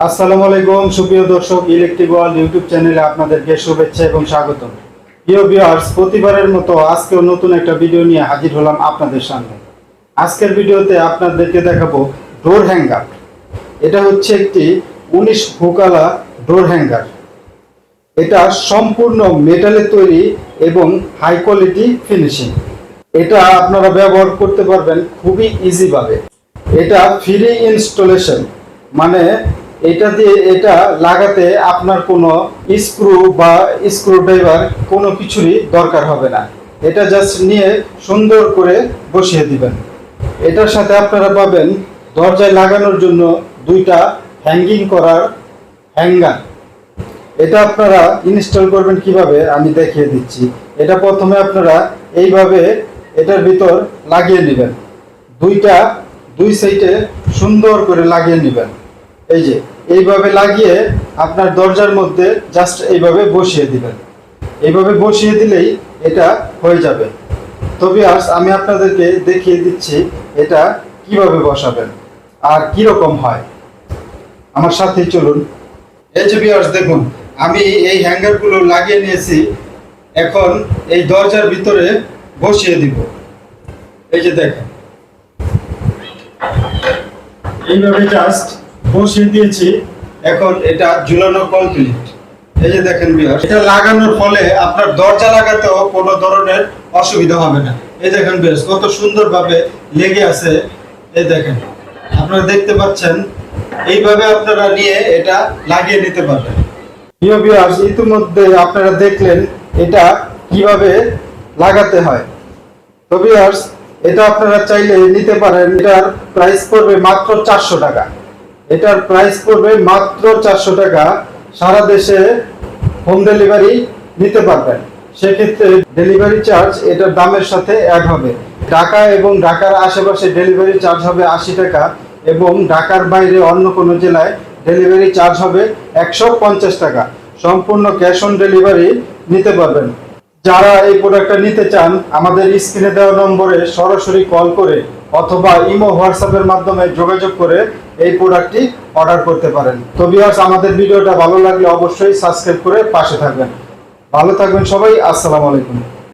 আসসালামু আলাইকুম, সুপ্রিয় দর্শক ইলেকট্রিক ওয়ার্ল্ড ইউটিউব চ্যানেলে আপনাদেরকে শুভেচ্ছা এবং স্বাগত প্রিয় ভিউয়ার্স প্রতিবারের মতো আজকেও নতুন একটা ভিডিও নিয়ে হাজির হলাম আপনাদের সামনে। আজকের ভিডিওতে আপনাদেরকে দেখাবো ডোর হ্যাঙ্গার এটা হচ্ছে একটি উনিশ হুকালা ডোর হ্যাঙ্গার এটা সম্পূর্ণ মেটালে তৈরি এবং হাই কোয়ালিটি ফিনিশিং এটা আপনারা ব্যবহার করতে পারবেন খুবই ইজিভাবে এটা ফ্রি ইনস্টলেশন মানে এটা দিয়ে এটা লাগাতে আপনার কোনো স্ক্রু বা স্ক্রু ড্রাইভার কোনো কিছুরই দরকার হবে না। এটা জাস্ট নিয়ে সুন্দর করে বসিয়ে দিবেন। এটার সাথে আপনারা পাবেন দরজায় লাগানোর জন্য দুইটা হ্যাঙ্গিং করার হ্যাঙ্গার এটা আপনারা ইনস্টল করবেন কীভাবে আমি দেখিয়ে দিচ্ছি। এটা প্রথমে আপনারা এইভাবে এটার ভিতর লাগিয়ে নেবেন। দুইটা, দুই সাইডে সুন্দর করে লাগিয়ে নেবেন। এই যে, এইভাবে লাগিয়ে আপনার দরজার মধ্যে জাস্ট এইভাবে বসিয়ে দিবেন। এইভাবে বসিয়ে দিলেই এটা হয়ে যাবে। তবে আজ আমি আপনাদেরকে দেখিয়ে দিচ্ছি এটা কীভাবে বসাবেন আর কি রকম হয়। আমার সাথে চলুন। এই যে ভিউয়ার্স দেখুন, আমি এই হ্যাঙ্গারগুলো লাগিয়ে নিয়েছি। এখন এই দরজার ভিতরে বসিয়ে দিব। এই যে দেখেন। এইভাবে জাস্ট বসিয়ে দিয়েছি। এখন এটা ঝুলানো কমপ্লিট এই যে দেখেন ভিউয়ার্স এটা লাগানোর ফলে আপনার দরজা লাগাতেও কোনো ধরনের অসুবিধা হবে না। এই দেখেন বেশ কত সুন্দরভাবে লেগে আছে। এই দেখেন, আপনারা দেখতে পাচ্ছেন, এইভাবে আপনারা নিয়ে এটা লাগিয়ে নিতে পারবেন। প্রিয় ভিউয়ার্স ইতিমধ্যে আপনারা দেখলেন এটা কীভাবে লাগাতে হয়। তো ভিউয়ার্স এটা আপনারা চাইলে নিতে পারেন, এটার প্রাইস পড়বে মাত্র চারশো টাকা। এটার প্রাইস পড়বে মাত্র চারশো টাকা। সারা দেশে হোম ডেলিভারি নিতে পারবেন। সেক্ষেত্রে ডেলিভারি চার্জ এটার দামের সাথে অ্যাড হবে। ঢাকা এবং ঢাকার আশেপাশে ডেলিভারি চার্জ হবে আশি টাকা এবং ঢাকার বাইরে অন্য কোনো জেলায় ডেলিভারি চার্জ হবে একশো পঞ্চাশ টাকা। সম্পূর্ণ ক্যাশ অন ডেলিভারি নিতে পারবেন। যারা এই প্রোডাক্টটা নিতে চান, আমাদের স্ক্রিনে দেওয়া নম্বরে সরাসরি কল করে অথবা ইমো হোয়াটসঅ্যাপের মাধ্যমে যোগাযোগ করে এই প্রোডাক্টটি অর্ডার করতে পারেন। তো বিহার্স আমাদের ভিডিওটা ভালো লাগলে অবশ্যই সাবস্ক্রাইব করে পাশে থাকবেন। ভালো থাকবেন সবাই, আসসালামু আলাইকুম।